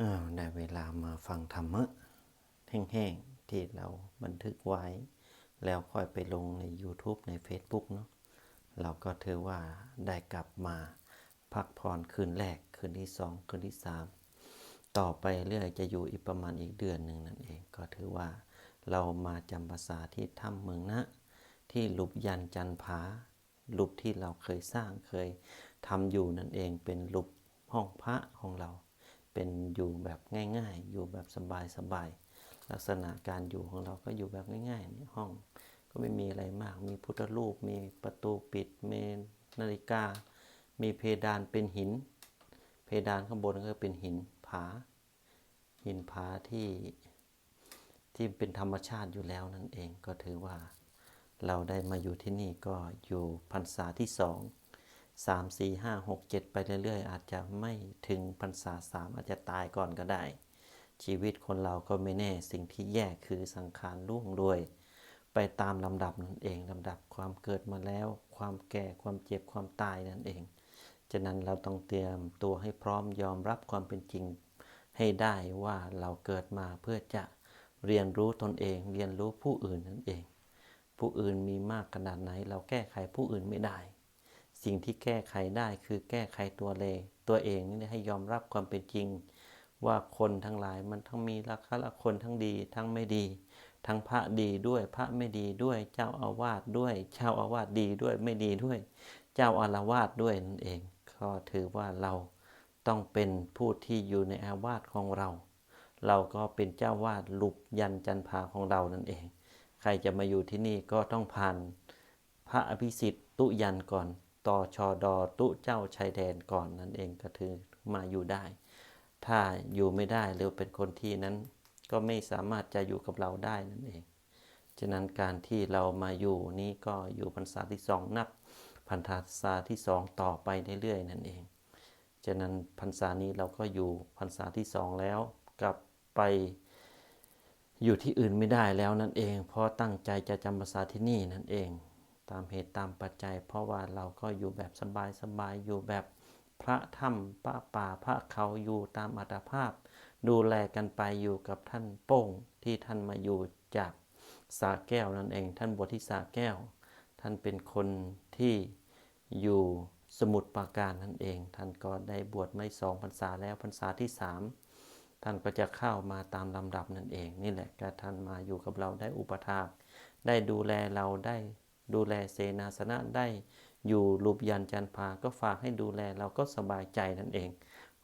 อ้าวได้เวลามาฟังธรรมะแห้งๆ ที่เราบันทึกไว้ แล้วค่อยไปลงใน YouTube ใน Facebook เนาะเราก็ถือว่าได้กลับมาพักผ่อนคืนแรก คืนที่สองคืนที่สามต่อไปเรื่อยจะอยู่อีกประมาณอีกเดือนหนึ่งนั่นเอง ก็ถือว่าเรามาจำภาษาที่ถ้ำเมืองนะ ที่หลุบยันจันผาหลุบที่เราเคยสร้างเคยทำอยู่นั่นเองเป็นหลุบห้องพระของเรา เป็นอยู่แบบง่าย ๆ อยู่แบบสบายๆลักษณะการอยู่ของเราก็อยู่แบบง่ายๆนี่ห้อง ก็ไม่มีอะไรมาก มีพุทธรูป มีประตูปิด มีนาฬิกา มีเพดานเป็นหิน เพดานข้างบนก็เป็นหินผา หินผาที่ที่เป็นธรรมชาติอยู่แล้วนั่นเองก็ถือว่า เราได้มาอยู่ที่นี่ก็อยู่พรรษาที่สอง สามสี่ห้าหกเจ็ดไปเรื่อยๆ อาจจะไม่ถึงพรรษาสามอาจจะตายก่อนก็ได้ ชีวิตคนเราก็ไม่แน่สิ่งที่แย่คือสังขารล่วงโดย ไปตามลำดับนั่นเองลำดับความเกิดมาแล้ว ความแก่ความเจ็บความตายนั่นเองฉะนั้นเราต้องเตรียมตัวให้พร้อมยอมรับความเป็นจริง ให้ได้ว่าเราเกิดมาเพื่อจะเรียนรู้ตนเอง เรียนรู้ผู้อื่นนั่นเอง ผู้อื่นมีมากขนาดไหน เราแก้ไขผู้อื่นไม่ได้ สิ่งที่แก้ไขได้คือแก้ไขตัวเลตัวเองนี่ให้ยอมรับความเป็นจริง ว่าคนทั้งหลายมันทั้งมีราคาละคนทั้งดี ทั้งไม่ดี ทั้งพระดีด้วยพระไม่ดีด้วยเจ้าอาวาสด้วย เจ้าอาวาสดีด้วยไม่ดีด้วย เจ้าอาวาสด้วยนั่นเอง ก็ถือว่าเราต้องเป็นผู้ที่อยู่ในอาวาสของเรา เราก็เป็นเจ้าวาดลุบยันจันพาของเรานั่นเอง ใครจะมาอยู่ที่นี่ก็ต้องผ่าน พระอภิสิทธิ์ตุยันก่อน ต่อชอดอตุเจ้าชายแดนก่อนนั่นเองก็ถือมาอยู่ได้ ถ้าอยู่ไม่ได้หรือเป็นคนที่นั้นก็ไม่สามารถจะอยู่กับเราได้นั่นเอง ฉะนั้นการที่เรามาอยู่นี้ก็อยู่พรรษาที่สองนับพรรษาที่สองต่อไปเรื่อยๆนั่นเอง ฉะนั้นพรรษานี้เราก็อยู่พรรษาที่สองแล้วกลับไปอยู่ที่อื่นไม่ได้แล้วนั่นเอง เพราะตั้งใจจะจำภาษาที่นี่นั่นเอง ตามเหตุตามปัจจัย เพราะว่าเราก็อยู่แบบสบายๆอยู่แบบพระถ้ำพระป่าพระเขาอยู่ตามอัตภาพ ดูแลกันไปอยู่กับท่านโป้งที่ท่านมาอยู่จากสาแก้วนั่นเอง ท่านบวชที่สาแก้ว ท่านเป็นคนที่อยู่สมุทรปราการนั่นเอง ท่านก็ได้บวชไม่สองพรรษาแล้วพรรษาที่สามท่านก็จะเข้ามาตามลำดับนั่นเอง นี่แหละก็ท่านมาอยู่กับเราได้อุปถากได้ดูแลเราได้ ดูแลเสนาสนะได้ อยู่รูปยันจันพาก็ฝากให้ดูแลเราก็สบายใจนั่นเอง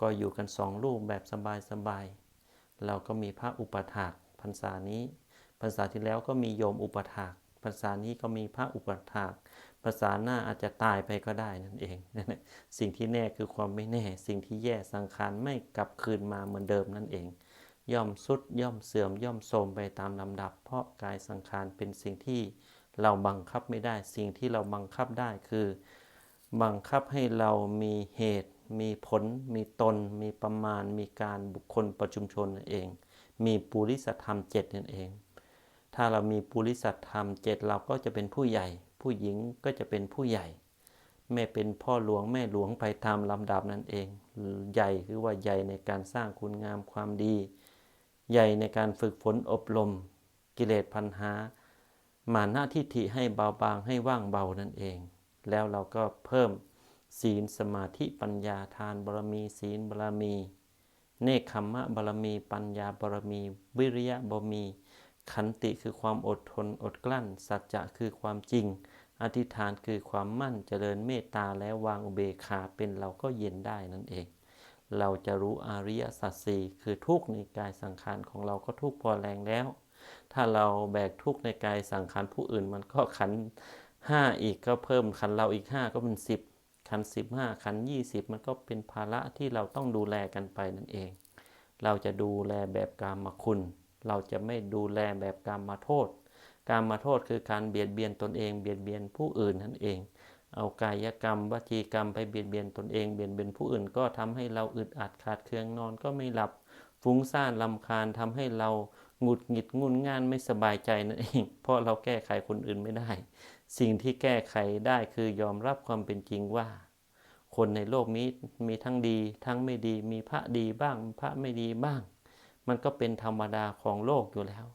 ก็อยู่กันสองรูปแบบสบายๆเราก็มีพระอุปถากพรรษานี้พรรษาที่แล้วก็มีโยมอุปถากพรรษานี้ก็มีพระอุปถากภาษาหน้าอาจจะตายไปก็ได้นั่นเองสิ่งที่แน่คือความไม่แน่ สิ่งที่แย่สังขารไม่กลับคืนมาเหมือนเดิมนั่นเอง ย่อมสุดย่อมเสื่อมย่อมโทรมไปตามลำดับ เพราะกายสังขารเป็นสิ่งที่ เราบังคับไม่ได้ สิ่งที่เราบังคับได้คือ บังคับให้เรามีเหตุ มีผล มีตน มีประมาณ มีการบุคคลประชุมชนนั่นเอง มีปุริสธรรมเจ็ดนั่นเอง ถ้าเรามีปุริสธรรมเจ็ดเราก็จะเป็นผู้ใหญ่ ผู้หญิงก็จะเป็นผู้ใหญ่ แม่เป็นพ่อหลวงแม่หลวงไปตามลำดับนั่นเอง ใหญ่คือว่าใหญ่ในการสร้างคุณงามความดี ใหญ่ในการฝึกฝนอบรม กิเลสพันหา มาหน้าทิฏฐิให้เบาบางให้ว่างเบานั่นเอง แล้วเราก็เพิ่มศีลสมาธิปัญญาทานบารมี ศีลบารมี เนคขมมะบารมี ปัญญาบารมี วิริยะบารมี ขันติคือความอดทนอดกลั้น สัจจะคือความจริง อธิษฐานคือความมั่นเจริญเมตตาและวางอุเบกขาเป็นเราก็เย็นได้นั่นเอง เราจะรู้อริยสัจสี่คือทุกข์ในกายสังขารของเราก็ทุกข์พอแรงแล้ว ถ้าเราแบกทุกข์ในกายสังขารผู้อื่น มันก็ขันห้าอีกก็เพิ่มขันเราอีกห้าก็เป็นสิบขันสิบห้าขันยี่สิบมันก็เป็นภาระที่เราต้องดูแลกันไปนั่นเอง เราจะดูแลแบบกามคุณ เราจะไม่ดูแลแบบกามมาโทษ การมาโทษคือการเบียดเบียนตนเอง เบียดเบียนผู้อื่นนั่นเอง เอากายกรรมวจีกรรมไปเบียดเบียนตนเอง เบียดเบียนผู้อื่นก็ทำให้เราอึดอัดขาดเคืองนอนก็ไม่หลับฟุ้งซ่านลำคาญทำให้เรา หงุดหงิดงุนง่านไม่สบายใจนั่นเอง เพราะเราแก้ไขคนอื่นไม่ได้ สิ่งที่แก้ไขได้คือยอมรับความเป็นจริงว่า คนในโลกนี้มีทั้งดี ทั้งไม่ดีมีพระดีบ้าง พระไม่ดีบ้าง มันก็เป็นธรรมดาของโลกอยู่แล้ว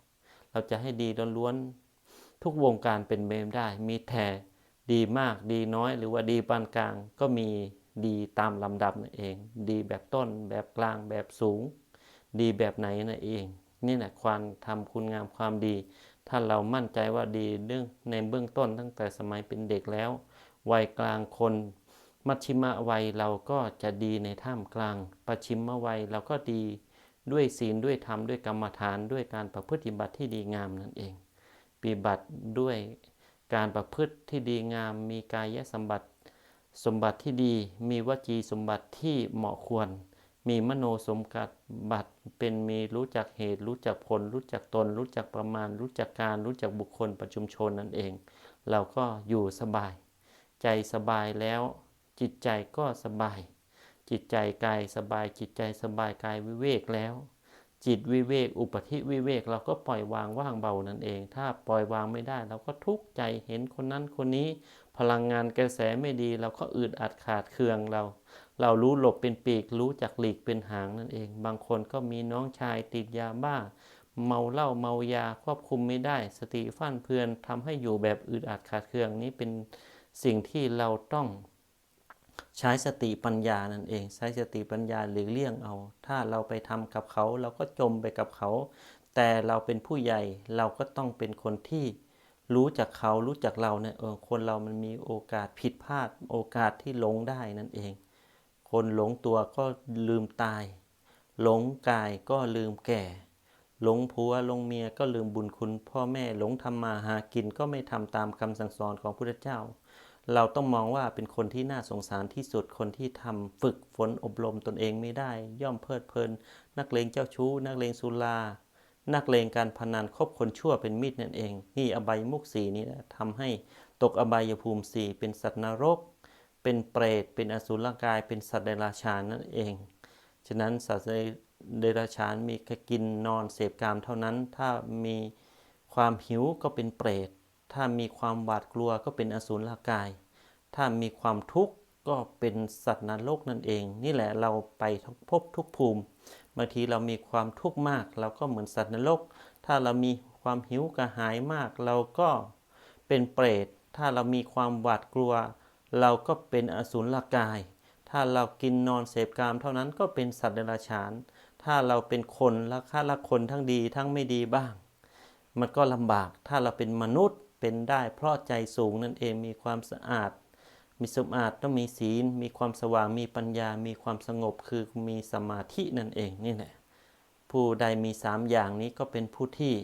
เราจะให้ดีล้วนๆทุกวงการเป็นเมมได้ มีแต่ดีมากดีน้อยหรือว่าดีปานกลางก็มีดีตามลำดับนั่นเอง ดีแบบต้นแบบกลางแบบสูง ดีแบบไหนนั่นเอง นี่แหละความทำคุณงามความดี ถ้าเรามั่นใจว่าดีเรื่องในเบื้องต้นตั้งแต่สมัยเป็นเด็กแล้ว วัยกลางคน มัชชิมะวัยเราก็จะดีในท่ามกลางปัจฉิมวัยเราก็ดีด้วยศีลด้วยธรรมด้วยกรรมฐานด้วยการประพฤติบัติที่ดีงามนั่นเองปฏิบัติด้วยการประพฤติที่ดีงาม มีกายสมบัติ สมบัติที่ดี มีวจีสมบัติที่เหมาะควร มีมโนสมกัดบัติเป็นมีรู้จักเหตุ รู้จักผล รู้จักตน รู้จักประมาณ รู้จักการรู้จักบุคคลประชุมชนนั่นเอง เราก็อยู่สบาย ใจสบายแล้วจิตใจก็สบาย จิตใจกายสบาย จิตใจสบายกายวิเวกแล้ว จิตวิเวก อุปธิวิเวกเราก็ปล่อยวางว่างเบานั่นเอง ถ้าปล่อยวางไม่ได้เราก็ทุกข์ใจเห็นคนนั้นคนนี้ พลังงานกระแสไม่ดีเราก็อึดอัดขาดเคืองเรา เรารู้หลบเป็นปีกรู้จักหลีกเป็นหางนั่นเอง บางคนก็มีน้องชายติดยาบ้า เมาเหล้าเมายาควบคุมไม่ได้ สติฟั่นเพือนทำให้อยู่แบบอึดอัดขาดเคืองนี้เป็นสิ่งที่เราต้องใช้สติปัญญานั่นเอง ใช้สติปัญญาหรือเลี่ยงเอา ถ้าเราไปทำกับเขาเราก็จมไปกับเขา แต่เราเป็นผู้ใหญ่เราก็ต้องเป็นคนที่รู้จักเขารู้จักเราเนี่ยเออคนเรามันมีโอกาสผิดพลาดโอกาสที่หลงได้นั่นเอง คนหลงตัวก็ลืมตาย หลงกายก็ลืมแก่ หลงผัวหลงเมียก็ลืมบุญคุณ พ่อแม่หลงทำมาหากินก็ไม่ทำตามคำสั่งสอนของพระพุทธเจ้า เราต้องมองว่าเป็นคนที่น่าสงสารที่สุดคนที่ทำฝึกฝนอบรมตนเองไม่ได้ ย่อมเพลิดเพลิน นักเลงเจ้าชู้ นักเลงสุรานักเลงการพนันคบคนชั่วเป็นมิตรนั่นเอง นี่อบายมุกสีนี่นะทำให้ตกอบายภูมิสีเป็นสัตว์นรก เป็นเปรต เป็นอสุรกาย เป็นสัตว์เดรัจฉานนั่นเอง ฉะนั้นสัตว์เดรัจฉานมีแค่กินนอนเสพกามเท่านั้น ถ้ามีความหิวก็เป็นเปรต ถ้ามีความหวาดกลัวก็เป็นอสุรกาย ถ้ามีความทุกข์ก็เป็นสัตว์นรกนั่นเอง นี่แหละเราไปทุกภพทุกภูมิบางทีเรามีความทุกข์มาก เราก็เหมือนสัตว์นรก ถ้าเรามีความหิวกระหายมาก เราก็เป็นเปรต ถ้าเรามีความหวาดกลัว เราก็เป็นอสุรกาย ถ้าเรากินนอนเสพกามเท่านั้นก็เป็นสัตว์เดรัจฉาน ถ้าเราเป็นคนละค่าละคนทั้งดีทั้งไม่ดีบ้าง มันก็ลำบาก ถ้าเราเป็นมนุษย์เป็นได้เพราะใจสูงนั่นเองมีความสะอาด มีสมอาดต้องมีศีล มีความสว่าง มีปัญญา มีความสงบ คือมีสมาธินั่นเองนี่แหละ ผู้ใดมีสามอย่างนี้ก็เป็นผู้ที่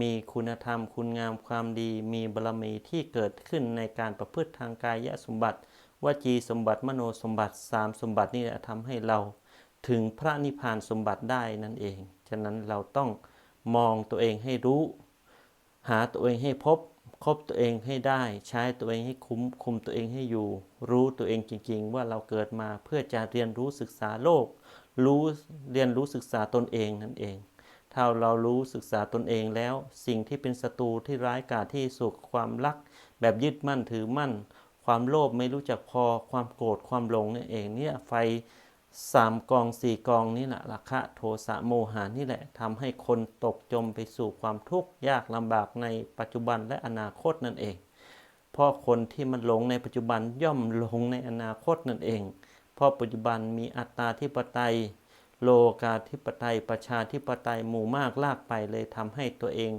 มีคุณธรรมคุณงามความดี มีบารมีที่เกิดขึ้นในการประพฤติทางกายสมบัติวจีสมบัติมโนสมบัติสามสมบัตินี่แหละทำให้เราถึงพระนิพพานสมบัติได้นั่นเอง ฉะนั้นเราต้องมองตัวเองให้รู้ หาตัวเองให้พบ คบตัวเองให้ได้ ใช้ตัวเองให้คุ้มคุมตัวเองให้อยู่ รู้ตัวเองจริงๆ ว่าเราเกิดมาเพื่อจะเรียนรู้ศึกษาโลก รู้เรียนรู้ศึกษาตนเองนั่นเอง ถ้าเรารู้ศึกษาตนเองแล้ว สิ่งที่เป็นศัตรูที่ร้ายกาจที่สุดความรัก แบบยึดมั่นถือมั่น ความโลภไม่รู้จักพอความโกรธความหลงนี่เองเนี่ยไฟสามกองสี่กองนี่แหละราคะโทสะโมหานี่แหละทำให้คนตกจมไปสู่ความทุกข์ยากลำบากในปัจจุบันและอนาคตนั่นเอง เพราะคนที่มันหลงในปัจจุบันย่อมหลงในอนาคตนั่นเอง เพราะปัจจุบันมีอัตตาธิปไตย โลกาธิปไตยประชาธิปไตยหมู่มากลากไปเลยทำให้ตัวเอง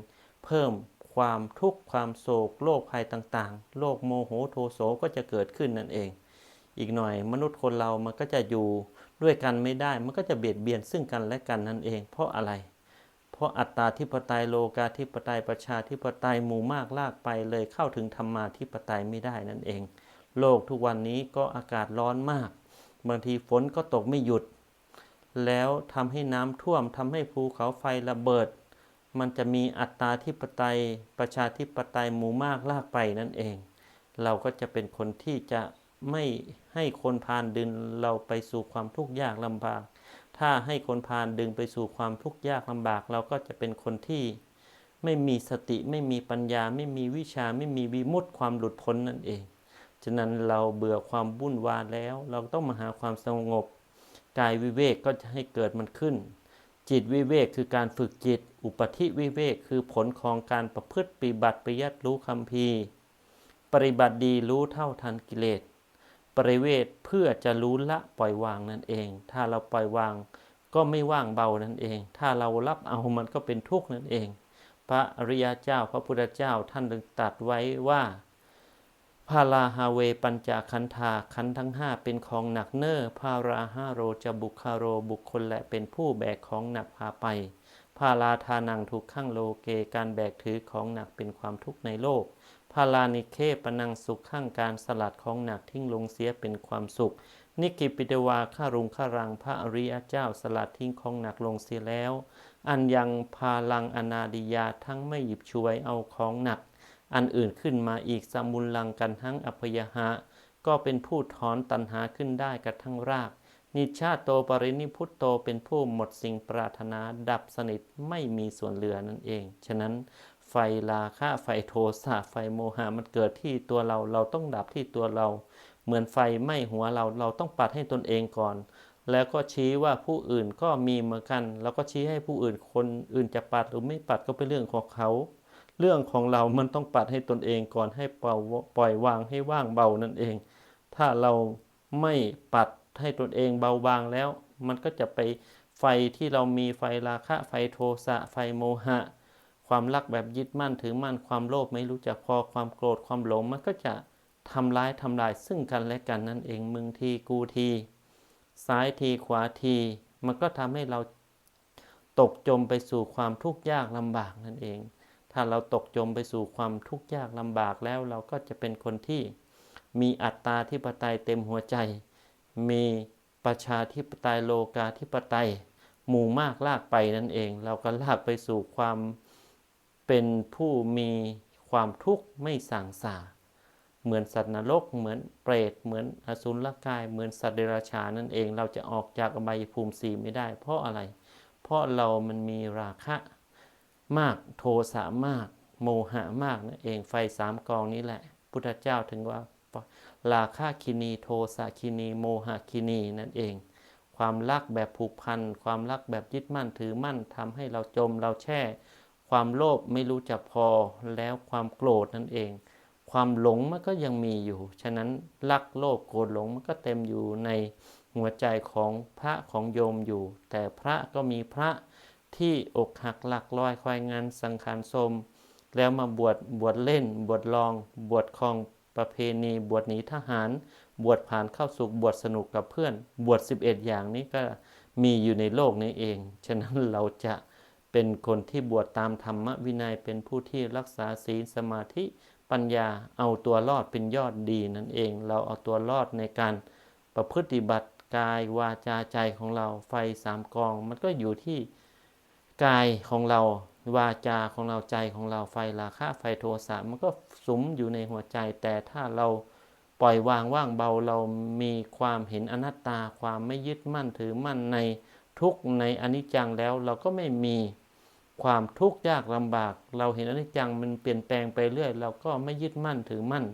เพิ่มความทุกข์ความโศกโรคภัยต่างๆ โรคโมโหโทโสก็จะเกิดขึ้นนั่นเอง อีกหน่อยมนุษย์คนเรามันก็จะอยู่ด้วยกันไม่ได้ มันก็จะเบียดเบียนซึ่งกันและกันนั่นเอง เพราะอะไร เพราะอัตตาธิปไตยโลกาธิปไตยประชาธิปไตยหมู่มากลากไปเลยเข้าถึงธรรมาธิปไตยไม่ได้นั่นเอง โลกทุกวันนี้ก็อากาศร้อนมาก บางทีฝนก็ตกไม่หยุด แล้วทำให้น้ำท่วมทำให้ภูเขาไฟระเบิด มันจะมีอัตตาธิปไตย ประชาธิปไตยหมู่มากลากไปนั่นเอง เราก็จะเป็นคนที่จะไม่ให้คนพาลดึงเราไปสู่ความทุกข์ยากลำบาก ถ้าให้คนพาลดึงไปสู่ความทุกข์ยากลำบาก เราก็จะเป็นคนที่ไม่มีสติไม่มีปัญญา ไม่มีวิชาไม่มีวิมุตติความหลุดพ้นนั่นเอง ฉะนั้นเราเบื่อความวุ่นวายแล้ว เราต้องมาหาความสงบ กายวิเวกก็จะให้เกิดมันขึ้น จิตวิเวกคือการฝึกจิต อุปธิวิเวกคือผลของการประพฤติปฏิบัติปริยัติรู้คำพีปฏิบัติดีรู้เท่าทันกิเลส ปริเวทเพื่อจะรู้ละปล่อยวางนั่นเอง ถ้าเราปล่อยวางก็ไม่ว่างเบานั่นเอง ถ้าเรารับเอามันก็เป็นทุกข์นั่นเอง พระอริยเจ้าพระพุทธเจ้าท่านจึงตรัสไว้ว่า พาราฮาเวปัญจขันธาขันทั้งห้าเป็นของหนักเนอ้อพาราฮาโรจะบุคาโรบุคคลและเป็นผู้แบกของหนักพาไป พาลาทานังทุกขังโลเกการแบกถือของหนักเป็นความทุกข์ในโลก พาลานิเคปนังสุขข้างการสลัดของหนักทิ้งลงเสียเป็นความสุข นิกิปิเตวาข้ารุงข้ารังพระอริยเจ้าสลัดทิ้งของหนักลงเสียแล้ว อันยังพาลังอนาดิยาทั้งไม่หยิบช่วยเอาของหนัก อันอื่นขึ้นมาอีกสมุลลังกันทั้งอภยหะ ก็เป็นผู้ถอนตัณหาขึ้นได้กระทั่งราก นิชชาโตปรินิพุตโตเป็นผู้หมดสิ่งปรารถนาดับสนิทไม่มีส่วนเหลือนั่นเอง ฉะนั้นไฟราคะไฟโทสะไฟโมหะมันเกิดที่ตัวเราเราต้องดับที่ตัวเรา เหมือนไฟไหม้หัวเราเราต้องปัดให้ตนเองก่อน แล้วก็ชี้ว่าผู้อื่นก็มีเหมือนกัน แล้วก็ชี้ให้ผู้อื่นคนอื่นจะปัดหรือไม่ปัดก็เป็นเรื่องของเขา เรื่องของเรามันต้องปัดให้ตนเองก่อนให้เป่าปล่อยวางให้ว่างเบานั่นเอง ถ้าเราไม่ปัดให้ตนเองเบาบางแล้ว มันก็จะไปไฟที่เรามีไฟราคะไฟโทสะไฟโมหะ ความรักแบบยึดมั่นถือมั่นความโลภไม่รู้จักพอความโกรธความหลงมันก็จะทำร้ายทำลายซึ่งกันและกันนั่นเองมึงทีกูที ซ้ายทีขวาที มันก็ทำให้เราตกจมไปสู่ความทุกข์ยากลำบากนั่นเอง ถ้าเราตกจมไปสู่ความทุกข์ยากลำบากแล้วเราก็จะเป็นคนที่มีอัตตาธิปไตยเต็มหัวใจ มีประชาธิปไตยโลกาธิปไตย หมู่มากลากไปนั่นเอง เราก็ลากไปสู่ความเป็นผู้มีความทุกข์ไม่สางสาเหมือนสัตว์นรก เหมือนเปรต เหมือนอสุรกาย เหมือนสัตว์เดรัจฉานนั่นเอง เราจะออกจากอบายภูมิสีไม่ได้ เพราะอะไร เพราะเรามันมีราคะ มากโทสะมาก โมหะมากนั่นเองไฟสามกองนี้แหละ พุทธเจ้าถึงว่าราคะคินีโทสะคินี โมหะคินีนั่นเอง ความรักแบบผูกพัน ความรักแบบยึดมั่นถือมั่นทำให้เราจมเราแช่ ความโลภไม่รู้จักพอแล้วความโกรธนั่นเอง ความหลงมันก็ยังมีอยู่ ฉะนั้นรักโลภโกรธหลงมันก็เต็มอยู่ในหัวใจของพระของโยมอยู่ แต่พระก็มีพระ ที่อกหักหลักลอยควายงานสังขารสม แล้วมาบวชบวชเล่น บวชลอง บวชคลองประเพณีบวชหนีทหาร บวชผ่านเข้าสุขบวชสนุกกับเพื่อน บวช 11 อย่างนี้ก็มีอยู่ในโลกนี้เอง ฉะนั้นเราจะเป็นคนที่บวชตามธรรมวินัยเป็นผู้ที่รักษาศีลสมาธิปัญญาเอาตัวรอดเป็นยอดดีนั่นเอง เราเอาตัวรอดในการประพฤติบัติกายวาจาใจของเราไฟสามกอง มันก็อยู่ที่ กายของเราวาจาของเราใจของเราไฟราคะไฟโทสะมันก็สุมอยู่ในหัวใจ แต่ถ้าเราปล่อยวางว่างเบาเรามีความเห็นอนัตตาความไม่ยึดมั่นถือมั่นในทุกในอนิจจังแล้วเราก็ไม่มีความทุกข์ยากลำบาก เราเห็นอนิจจังมันเปลี่ยนแปลงไปเรื่อย เราก็ไม่ยึดมั่นถือมั่น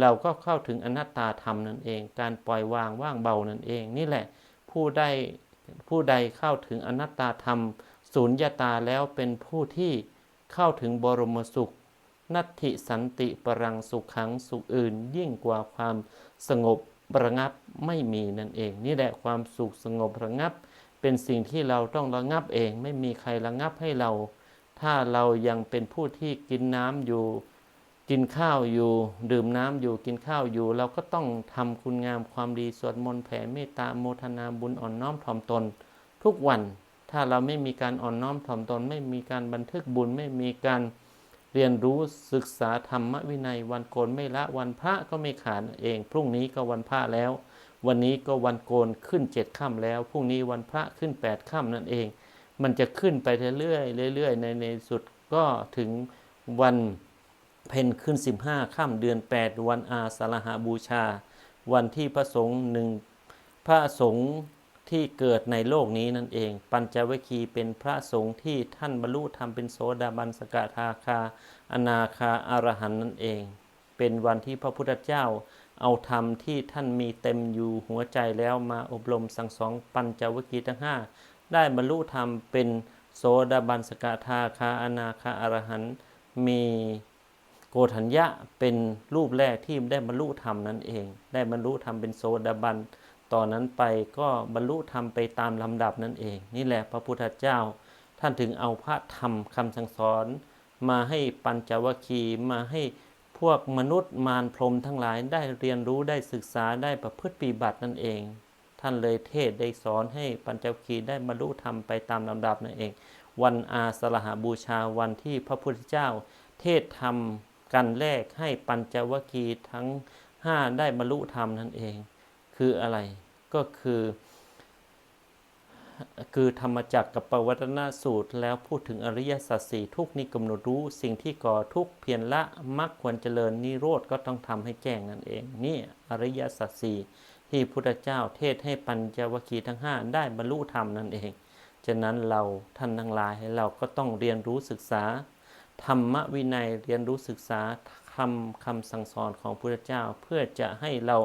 เราก็เข้าถึงอนัตตาธรรมนั่นเอง การปล่อยวางว่างเบานั่นเอง นี่แหละผู้ได้ผู้ใดเข้าถึงอนัตตาธรรม สูญญาตาแล้วเป็นผู้ที่เข้าถึงบรมสุข นัตถิสันติปรังสุขขังสุขอื่น ยิ่งกว่าความสงบระงับไม่มีนั่นเอง นี่แหละความสุขสงบระงับ เป็นสิ่งที่เราต้องระงับเอง ไม่มีใครระงับให้เรา ถ้าเรายังเป็นผู้ที่กินน้ำอยู่ กินข้าวอยู่ ดื่มน้ำอยู่กินข้าวอยู่ เราก็ต้องทำคุณงามความดีสวดมนต์แผ่เมตตาโมทนาบุญอ่อนน้อมถ่อมตน ทุกวัน ถ้าเราไม่มีการอ่อนน้อมถ่อมตน ไม่มีการบันทึกบุญ ไม่มีการเรียนรู้ศึกษาธรรมวินัยวันโกนไม่ละวันพระก็ไม่ขาดเอง พรุ่งนี้ก็วันพระแล้ว วันนี้ก็วันโกนขึ้นเจ็ดค่ำแล้ว พรุ่งนี้วันพระขึ้นแปดค่ำนั่นเอง มันจะขึ้นไปเรื่อยๆเรื่อยๆในในสุดก็ถึงวันเพ็ญขึ้น 15ค่ำเดือน 8 วันอาสาฬหาบูชา วันที่พระสงฆ์หนึ่งพระสงฆ์ ที่เกิดในโลกนี้นั่นเอง ปัญจวัคคีย์เป็นพระสงฆ์ที่ท่านบรรลุธรรมเป็นโสดาบันสกทาคา อนาคาอารหันต์นั่นเอง เป็นวันที่พระพุทธเจ้า เอาธรรมที่ท่านมีเต็มอยู่หัวใจแล้วมาอบรมสั่งสอนปัญจวัคคีย์ทั้งห้าได้บรรลุธรรมเป็นโสดาบันสกทาคาอนาคาอรหันต์มีโกฏัญญะเป็นรูปแรกที่ได้บรรลุธรรมนั่นเอง ได้บรรลุธรรมเป็นโสดาบัน ต่อนนั้นไปก็บรรลุธรรมไปตามลำดับนั่นเอง นี่แหละพระพุทธเจ้า ท่านถึงเอาพระธรรมคำสั่งสอน มาให้ปัญจวัคคีย์มาให้พวกมนุษย์มารพรมทั้งหลายได้เรียนรู้ได้ศึกษาได้ประพฤติปฏิบัตินั่นเอง ท่านเลยเทศได้สอนให้ปัญจวัคคีย์ได้บรรลุธรรมไปตามลำดับนั่นเอง วันอาสฬหาบูชาวันที่พระพุทธเจ้า เทศธรรมกันแรกให้ปัญจวัคคีย์ทั้งห้าได้บรรลุธรรมนั่นเอง คืออะไร ก็คือ คือธรรมจักรกับปวัตนาสูตร แล้วพูดถึงอริยสัจสี่ทุกนี่กำหนดรู้สิ่งที่ก่อทุกเพียรละมักควรเจริญนิโรธก็ต้องทำให้แจ้งนั่นเอง นี่อริยสัจสี่ที่พุทธเจ้าเทศให้ปัญจวัคคีย์ทั้งห้าได้บรรลุธรรมนั่นเองฉะนั้นเราท่านทั้งหลายเราก็ต้องเรียนรู้ศึกษา ธรรมวินัยเรียนรู้ศึกษาคำคำสั่งสอนของพระพุทธเจ้า เพื่อจะให้เรา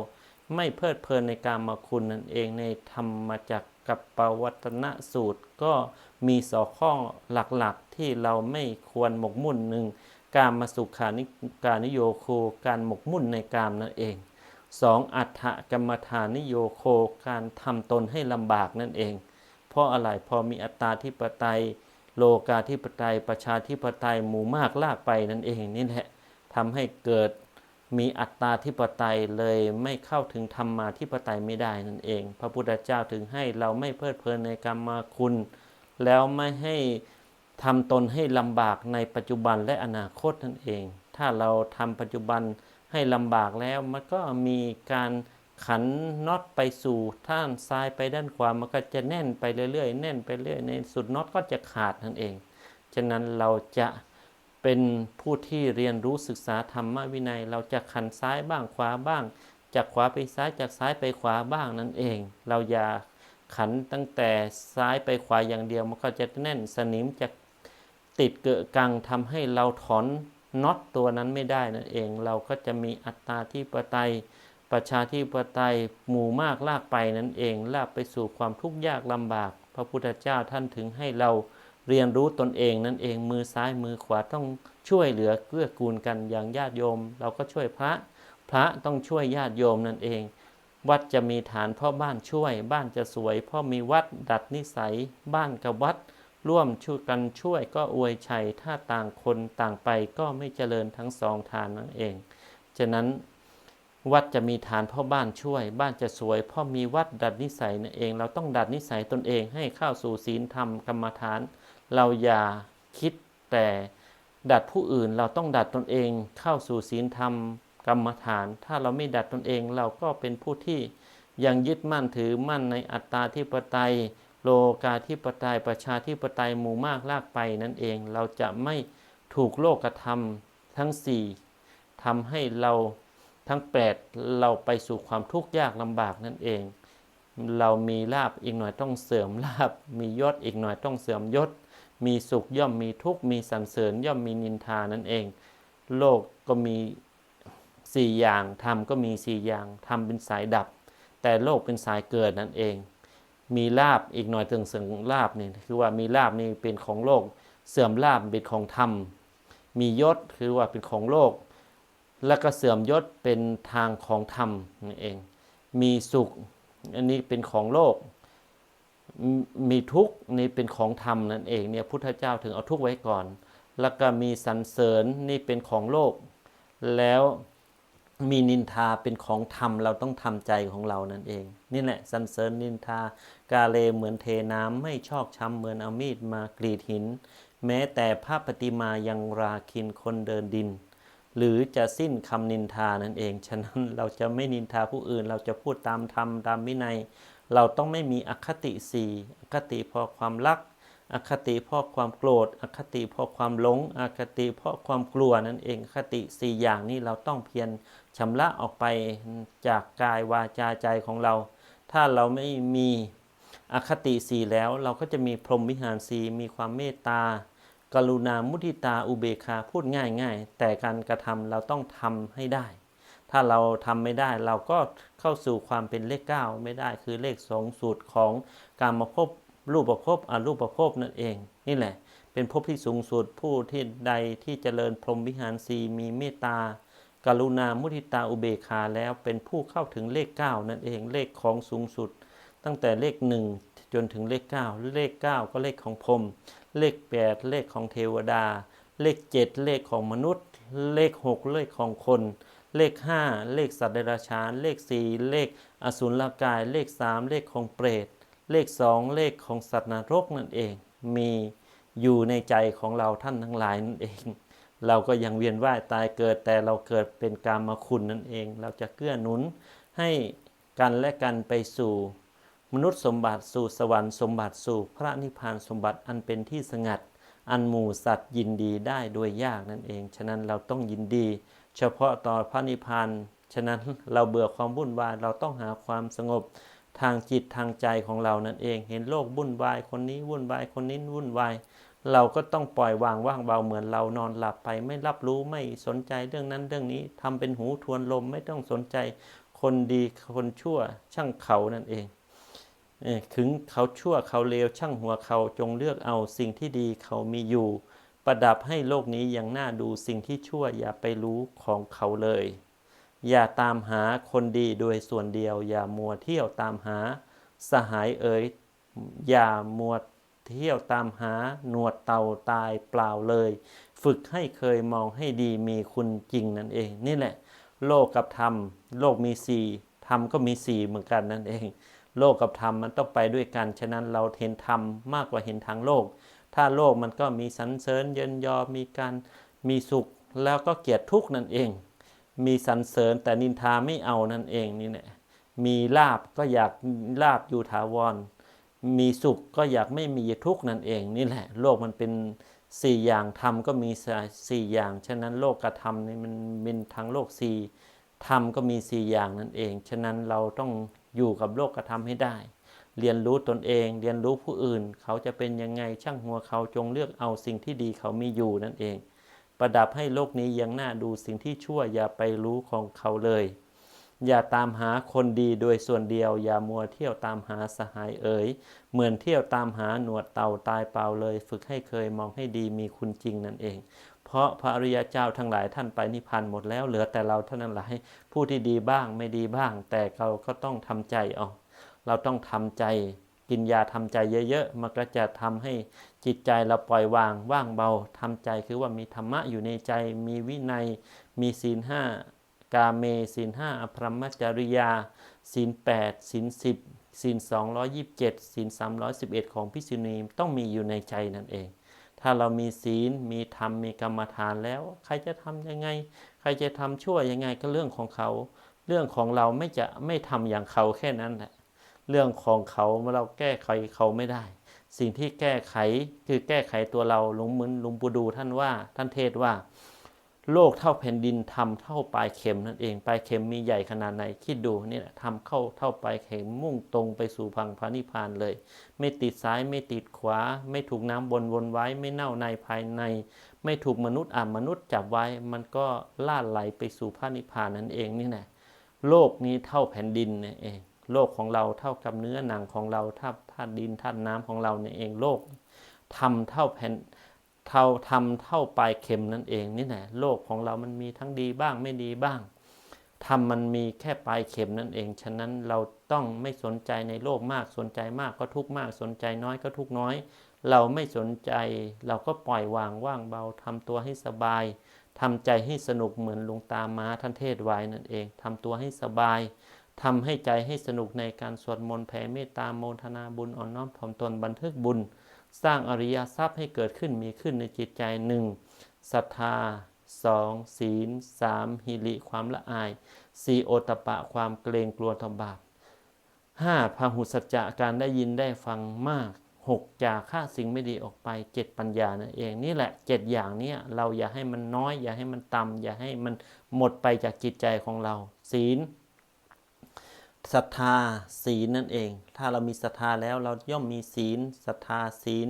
ไม่เพลิดเพลินในการมาคุณนั่นเองในธรรมจักรกับปวัตนสูตร ก็มีสองข้อหลักๆ ที่เราไม่ควรหมกมุ่นหนึ่งการมาสุขานิการนิโยโคการหมกมุ่นในกามนั่นเองสองอัฏฐกรรมฐานนิโยโคการทำตนให้ลำบากนั่นเอง เพราะอะไรพอมีอัตตาธิปไตย โลกาธิปไตย ประชาธิปไตยหมู่มากลากไปนั่นเองนี่แหละทำให้เกิด มีอัตตาธิปไตยเลยไม่เข้าถึงธรรมาธิปไตยไม่ได้นั่นเอง พระพุทธเจ้าถึงให้เราไม่เพลิดเพลินในกรรมาคุณ แล้วไม่ให้ทำตนให้ลำบากในปัจจุบันและอนาคตนั่นเอง ถ้าเราทำปัจจุบันให้ลำบากแล้วมันก็มีการขันน็อตไปสู่ท่านซ้ายไปด้านขวามันก็จะแน่นไปเรื่อยๆ แน่นไปเรื่อยในสุดน็อตก็จะขาดนั่นเอง ฉะนั้นเราจะ เป็นผู้ที่เรียนรู้ศึกษาธรรมวินัย เราจะขันซ้ายบ้างขวาบ้าง จากขวาไปซ้ายจากซ้ายไปขวาบ้างนั่นเอง เราอย่าขันตั้งแต่ซ้ายไปขวาอย่างเดียวมันก็จะแน่นสนิมจะติดเกะกังทำให้เราถอนน็อตตัวนั้นไม่ได้นั่นเอง เราก็จะมีอัตตาที่ปไตย ประชาธิปไตยหมู่มากลากไปนั่นเองลากไปสู่ความทุกข์ยากลำบาก พระพุทธเจ้าท่านถึงให้เรา เรียนรู้ตนเองนั่นเองมือซ้ายมือขวาต้องช่วยเหลือเกื้อกูลกันอย่างญาติโยม เราก็ช่วยพระ พระต้องช่วยญาติโยมนั่นเอง วัดจะมีฐานพ่อบ้านช่วย บ้านจะสวยเพ่อมีวัดดัดนิสัย บ้านกับวัด ร่วมช่วยกันช่วยก็อวยชัยถ้าต่างคนต่างไปก็ไม่เจริญทั้งสองฐานนั่นเองฉะนั้น วัดจะมีฐานพ่อบ้านช่วย บ้านจะสวยเพ่อมีวัดดัดนิสัยนั่นเอง เราต้องดัดนิสัยตนเองให้เข้าสู่ศีลธรรมกรรมฐาน เราอย่าคิดแต่ดัดผู้อื่นเราต้องดัดตนเองเข้าสู่ศีลธรรมกรรมฐาน ถ้าเราไม่ดัดตนเองเราก็เป็นผู้ที่ยังยึดมั่นถือมั่นในอัตตาธิปไตย โลกาธิปไตยประชาธิปไตยหมู่มากลากไปนั่นเองเราจะไม่ถูกโลกธรรมทั้งสี่ทำให้เรา ทั้งแปดเราไปสู่ความทุกข์ยากลำบากนั่นเอง เรามีลาบอีกหน่อยต้องเสริมลาบ มียศอีกหน่อยต้องเสริมยศ มีสุขย่อมมีทุกข์ มีสรรเสริญย่อมมีนินทานั่นเอง โลกก็มีสี่อย่างธรรมก็มีสี่อย่างธรรมเป็นสายดับ แต่โลกเป็นสายเกิดนั่นเอง มีลาบอีกหน่อยถึงเสื่อมลาบนี่คือว่ามีลาบนี่เป็นของโลก เสื่อมลาบเป็นของธรรม มียศคือว่าเป็นของโลก แล้วก็เสื่อมยศเป็นทางของธรรมนั่นเอง มีสุขอันนี้เป็นของโลก มีทุกข์นี่เป็นของธรรมนั่นเองเนี่ยพุทธเจ้าถึงเอาทุกข์ไว้ก่อน แล้วก็มีสรรเสริญนี่เป็นของโลก แล้วมีนินทาเป็นของธรรมเราต้องทำใจของเรานั่นเอง นี่แหละสรรเสริญนินทากาเลเหมือนเทน้ำไม่ชอกช้ำเหมือนเอามีดมากรีดหิน แม้แต่ภาพปฏิมายังราคินคนเดินดิน หรือจะสิ้นคำนินทานั่นเอง ฉะนั้นเราจะไม่นินทาผู้อื่น เราจะพูดตามธรรมตามวินัย เราต้องไม่มีอคติสี่อคติเพราะความรัก อคติเพราะความโกรธ อคติเพราะความหลง อคติเพราะความกลัวนั่นเอง คติสี่อย่างนี้เราต้องเพียรชำระออกไปจากกายวาจาใจของเรา ถ้าเราไม่มีอคติสี่แล้ว เราก็จะมีพรหมวิหารสีมีความเมตตา กรุณามุทิตาอุเบกขาพูดง่าย ๆ แต่การกระทำเราต้องทำให้ได้ ถ้าเราทำไม่ได้เราก็เข้าสู่ความเป็นเลขเก้าไม่ได้คือเลขสองสูตรของการมาพบรูปประพบอรูปประพบนั่นเอง นี่แหละ เป็นภพที่สูงสุดผู้ที่ใดที่เจริญพรหมวิหารสีมีเมตตากรุณามุทิตาอุเบกขาแล้วเป็นผู้เข้าถึงเลข 9 นั่นเองเลขของสูงสุด ตั้งแต่เลข 1 จนถึงเลข9เลข 9 ก็เลขของพรหม เลข 8 เลขของเทวดา เลข 7 เลขของมนุษย์ เลข 6 เลขของคน เลข 5 เลขสัตว์เดรัจฉาน เลข 4 เลขอสุรกาย เลข 3 เลขของเปรต เลข 2 เลขของสัตว์นรกนั่นเอง มีอยู่ในใจของเราท่านทั้งหลายนั่นเอง เราก็ยังเวียนว่ายตายเกิดแต่เราเกิดเป็นกามคุณนั่นเอง เราจะเกื้อหนุนให้กันและกันไปสู่ มนุษย์สมบัติสู่สวรรค์สมบัติสู่พระนิพพานสมบัติอันเป็นที่สงัด อันหมู่สัตว์ยินดีได้โดยยากนั่นเอง ฉะนั้นเราต้องยินดี เฉพาะต่อพระนิพพานฉะนั้นเราเบื่อความวุ่นวายเราต้องหาความสงบทางจิตทางใจของเรานั่นเอง เห็นโลกวุ่นวายคนนี้วุ่นวายคนนี้วุ่นวายเราก็ต้องปล่อยวางว่างเบาเหมือนเรานอนหลับไป ไม่รับรู้ไม่สนใจเรื่องนั้นเรื่องนี้ทำเป็นหูทวนลมไม่ต้องสนใจ คนดีคนชั่วช่างเขานั่นเอง ถึงเขาชั่วเขาเลวช่างหัวเขาจงเลือกเอาสิ่งที่ดีเขามีอยู่ ประดับให้โลกนี้ยังน่าดูสิ่งที่ชั่วอย่าไปรู้ของเขาเลย อย่าตามหาคนดีโดยส่วนเดียว อย่ามัวเที่ยวตามหา สหายเอ๋ยอย่ามัวเที่ยวตามหาหนวดเต่าตายเปล่าเลย ฝึกให้เคยมองให้ดีมีคุณจริงนั่นเอง นี่แหละ โลกกับธรรม โลกมีสี่ธรรมก็มีสี่เหมือนกันนั่นเอง โลกกับธรรมมันต้องไปด้วยกัน ฉะนั้นเราเห็นธรรมมากกว่าเห็นทางโลก ถ้าโลกมันก็มีสรรเสริญเยินยอ มีการมีสุขแล้วก็เกลียดทุกข์นั่นเอง มีสรรเสริญแต่นินทาไม่เอานั่นเองนี่แหละมีลาบก็อยากลาบอยู่ถาวร มีสุขก็อยากไม่มีทุกข์นั่นเองนี่แหละ โลกมันเป็นสี่อย่างธรรมก็มีสี่อย่าง ฉะนั้นโลกกับธรรมนี่มันเป็นทางโลกสี่ธรรมก็มีสี่อย่างนั่นเอง ฉะนั้นเราต้อง อยู่กับโลกกับธรรมให้ได้ เรียนรู้ตนเอง เรียนรู้ผู้อื่น เขาจะเป็นยังไงช่างหัวเขาจงเลือกเอาสิ่งที่ดีเขามีอยู่นั่นเอง ประดับให้โลกนี้ยังน่าดูสิ่งที่ชั่วอย่าไปรู้ของเขาเลย อย่าตามหาคนดีโดยส่วนเดียว อย่ามัวเที่ยวตามหาสหายเอ๋ย เหมือนเที่ยวตามหาหนวดเต่าตายเปล่าเลย ฝึกให้เคยมองให้ดีมีคุณจริงนั่นเอง เพราะพระอริยเจ้าทั้งหลายท่านไปนิพพานหมดแล้วเหลือแต่เราเท่านั้นแหละผู้ที่ดีบ้างไม่ดีบ้าง แต่เราก็ต้องทำใจเอาเราต้องทำใจกินยาทำใจเยอะๆ มันก็จะทำให้จิตใจเราปล่อยวางว่างเบาทำใจคือว่ามีธรรมะอยู่ในใจ มีวินัย มีศีลห้า กาเมศีลห้าอภรมจริยาศีลแปดศีลสิบศีลสองร้อยยิบเจ็ดศีลสามร้อยสิบเอ็ดของพิสุณีต้องมีอยู่ในใจนั่นเอง ถ้าเรามีศีลมีธรรมมีกรรมฐานแล้ว ใครจะทำยังไง ใครจะทำชั่วยังไงก็เรื่องของเขา เรื่องของเราไม่จะไม่ทำอย่างเขาแค่นั้นแหละเรื่องของเขาเราแก้ไขเขาไม่ได้ สิ่งที่แก้ไขคือแก้ไขตัวเราหลวงมือนหลุงปู่ดูท่านว่าท่านเทศว่า โลกเท่าแผ่นดินทำเท่าปลายเข็มนั่นเองปลายเข็มมีใหญ่ขนาดไหนคิดดูนี่แหละทำเข้าเท่าปลายเข็มมุ่งตรงไปสู่พังพระนิพานเลย ไม่ติดซ้ายไม่ติดขวา ไม่ถูกน้ำบนวนไว้ ไม่เน่าในภายใน ไม่ถูกมนุษย์อ่ามนุษย์จับไว้ มันก็ล่าไหลไปสู่พระนิพพานนั่นเองนี่แหละโลกนี้เท่าแผ่นดินนี่เองโลกของเราเท่ากับเนื้อหนังของเราถ้าธาตุดินธาตุน้ำของเราเนี่ยเองโลกทำเท่าแผ่น เท่าทำเท่าปลายเข็มนั่นเองนี่แหละโลกของเรามันมีทั้งดีบ้างไม่ดีบ้างทำมันมีแค่ปลายเข็มนั่นเอง ฉะนั้นเราต้องไม่สนใจในโลกมากสนใจมากก็ทุกมากสนใจน้อยก็ทุกน้อย เราไม่สนใจ เราก็ปล่อยวางว่างเบาทำตัวให้สบายทำใจให้สนุกเหมือนหลวงตาม้าท่านเทศไว้นั่นเองทำตัวให้สบายทำให้ใจให้สนุกในการสวดมนต์แผ่เมตตาโมทนาบุญอ่อนน้อมถ่อมตนบันทึกบุญ สร้างอริยทรัพย์ให้เกิดขึ้นมีขึ้นในจิตใจหนึ่งศรัทธาสองศีลสามหิริความละอายสี่โอตปะความเกรงกลัวต่อบาปห้าพหุสัจจะการได้ยินได้ฟังมากหกจากฆ่าสิ่งไม่ดีออกไปเจ็ดปัญญานั่นเองนี่แหละเจ็ดอย่างนี้เราอย่าให้มันน้อย อย่าให้มันต่ำอย่าให้มันหมดไปจากจิตใจของเรา ศีล ศรัทธาศีลนั่นเอง ถ้าเรามีศรัทธาแล้วเราย่อมมีศีลศรัทธาศีล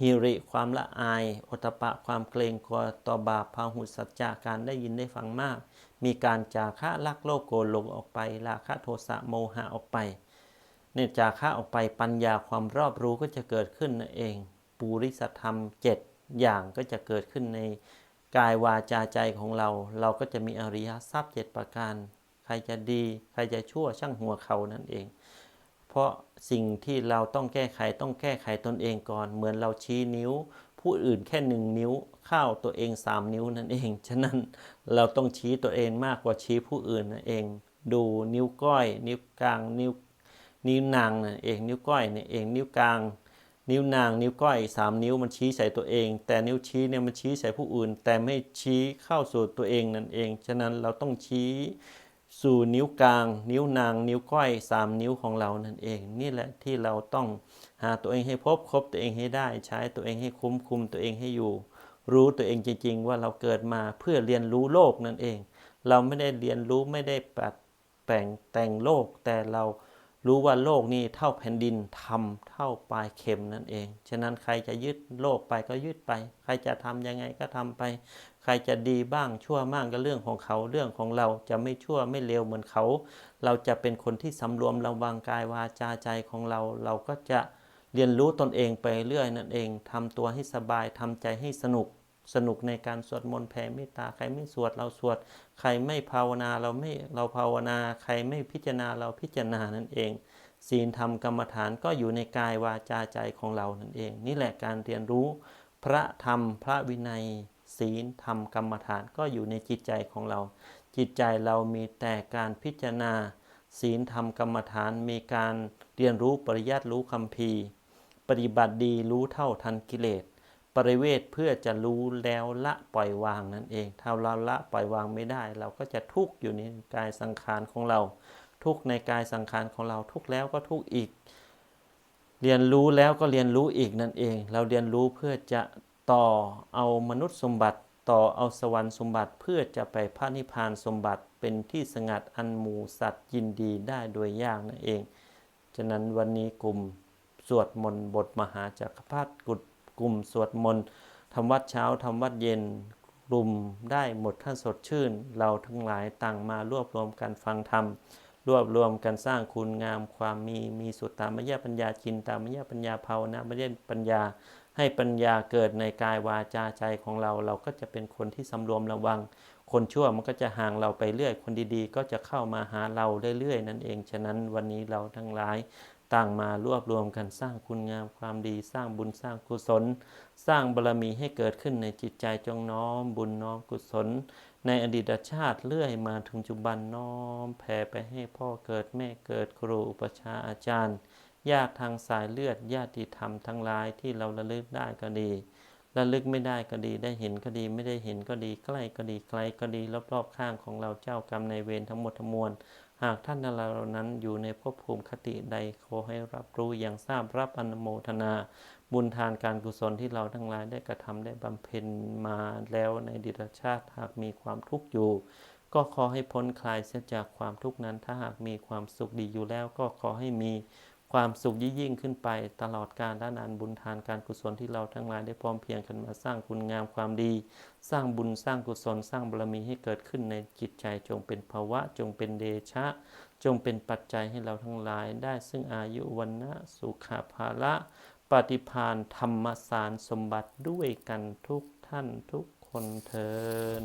ฮิริความละอายอตตปะความเกรงกลัวต่อบาปพาหุสัจจะการได้ยินได้ฟังมาก มีการจาคะลักโลกโกรธหลงออกไปราคะโทสะโมหะออกไปเนี่ยจาคะออกไปปัญญาความรอบรู้ก็จะเกิดขึ้นนั่นเอง ปุริสธรรมเจ็ดอย่างก็จะเกิดขึ้นในกายวาจาใจของเรา เราก็จะมีอริยทรัพย์เจ็ดประการ ใครจะดี ใครจะชั่วช่างหัวเขานั่นเอง เพราะสิ่งที่เราต้องแก้ไขต้องแก้ไขตนเองก่อน เหมือนเราชี้นิ้ว ผู้อื่นแค่หนึ่งนิ้วเข้าตัวเองสามนิ้วนั่นเอง ฉะนั้นเราต้องชี้ตัวเองมากกว่าชี้ผู้อื่นนั่นเอง ดูนิ้วก้อย นิ้วกลางนิ้วนิ้วนางนั่นเอง นิ้วก้อยนี่ยเอง นิ้วกลางนิ้วนางนิ้วก้อยสามนิ้วมันชี้ใส่ตัวเอง แต่นิ้วชี้เนี่ยมันชี้ใส่ผู้อื่น แต่ไม่ชี้เข้าสู่ตัวเองนั่นเอง ฉะนั้นเราต้องชี้ สู่นิ้วกลาง นิ้วนาง นิ้วก้อยสามนิ้วของเรานั่นเอง นี่แหละที่เราต้องหาตัวเองให้พบคบตัวเองให้ได้ ใช้ตัวเองให้คุ้มคุมตัวเองให้อยู่ รู้ตัวเองจริง ๆ ว่าเราเกิดมาเพื่อเรียนรู้โลกนั่นเอง เราไม่ได้เรียนรู้ไม่ได้ปัดแต่งแต่งโลก แต่เรารู้ว่าโลกนี้เท่าแผ่นดินทำเท่าปลายเข็มนั่นเอง ฉะนั้นใครจะยึดโลกไปก็ยึดไป ใครจะทำยังไงก็ทำไป ใครจะดีบ้างชั่วบ้างก็เรื่องของเขาเรื่องของเราจะไม่ชั่วไม่เลวเหมือนเขา เราจะเป็นคนที่สำรวมระวังกายวาจาใจของเรา เราก็จะเรียนรู้ตนเองไปเรื่อยนั่นเองทำตัวให้สบายทำใจให้สนุกสนุกในการสวดมนต์แผ่เมตตา ใครไม่สวดเราสวด ใครไม่ภาวนาเราไม่เราภาวนา ใครไม่พิจารณาเราพิจารณานั่นเอง ศีลธรรมกรรมฐานก็อยู่ในกายวาจาใจของเรานั่นเอง นี่แหละการเรียนรู้ พระธรรมพระวินัย ศีลธรรมกรรมฐานก็อยู่ในจิตใจของเรา จิตใจเรามีแต่การพิจารณา ศีลธรรมกรรมฐานมีการเรียนรู้ปริยัติรู้คำพีปฏิบัติดีรู้เท่าทันกิเลสปริเวทเพื่อจะรู้แล้วละปล่อยวางนั่นเอง ถ้าเราละปล่อยวางไม่ได้ เราก็จะทุกข์อยู่ในกายสังขารของเรา ทุกข์ในกายสังขารของเราทุกข์แล้วก็ทุกข์อีก เรียนรู้แล้วก็เรียนรู้อีกนั่นเอง เราเรียนรู้เพื่อจะ ต่อเอามนุษย์สมบัติ ต่อเอาสวรรค์สมบัติเพื่อจะไปพระนิพพานสมบัติเป็นที่สงัดอันหมูสัตว์ยินดีได้โดยยากนั่นเอง ฉะนั้นวันนี้กลุ่มสวดมนต์บทมหาจักรพรรดิกุฎกลุ่มสวดมนต์ทำวัดเช้าทำวัดเย็นกลุ่มได้หมดท่านสดชื่น เราทั้งหลายต่างมารวบรวมกันฟังธรรมรวบรวมกันสร้างคุณงามความมีมีสุตตามยปัญญาจินตามยปัญญาภาวนามยปัญญา ให้ปัญญาเกิดในกายวาจาใจของเรา เราก็จะเป็นคนที่สำรวมระวัง คนชั่วมันก็จะห่างเราไปเรื่อย คนดีๆ ก็จะเข้ามาหาเราเรื่อยๆ นั่นเอง ฉะนั้นวันนี้เราทั้งหลายต่างมารวบรวมกันสร้างคุณงามความดี สร้างบุญสร้างกุศล สร้างบารมีให้เกิดขึ้นในจิตใจจงน้อมบุญน้อมกุศล ในอดีตชาติเรื่อยมาถึงปัจจุบันน้อมแผ่ไปให้พ่อเกิดแม่เกิดครูอุปชาอาจารย์ ญาติทางสายเลือดญาติธรรมทั้งหลายที่เราระลึกได้ก็ดีระลึกไม่ได้ก็ดีได้เห็นก็ดีไม่ได้เห็นก็ดีใกล้ก็ดีไกลก็ดีรอบๆข้างของเราเจ้ากรรมในเวรทั้งหมดทั้งมวลหากท่านเหล่านั้นอยู่ในภพภูมิคติใดขอให้รับรู้อย่างทราบรับอนโมทนา บุญทานการกุศลที่เราทั้งหลายได้กระทำได้บำเพ็ญมาแล้วในดิตชาติหากมีความทุกข์อยู่ ก็ขอให้พ้นคลายเสียจากความทุกข์นั้นถ้าหากมีความสุขดีอยู่แล้วก็ขอให้มี ความสุขยิ่งขึ้นไปตลอดกาลและนานบุญทานการกุศลที่เราทั้งหลายได้พร้อมเพียงกันมาสร้างคุณงามความดี สร้างบุญสร้างกุศล สร้างบารมีให้เกิดขึ้นในจิตใจจงเป็นภาวะ จงเป็นเดชะ จงเป็นปัจจัยให้เราทั้งหลายได้ซึ่งอายุวันนะสุขภาละปฏิพานธรรมสารสมบัติด้วยกันทุกท่านทุกคนเทิน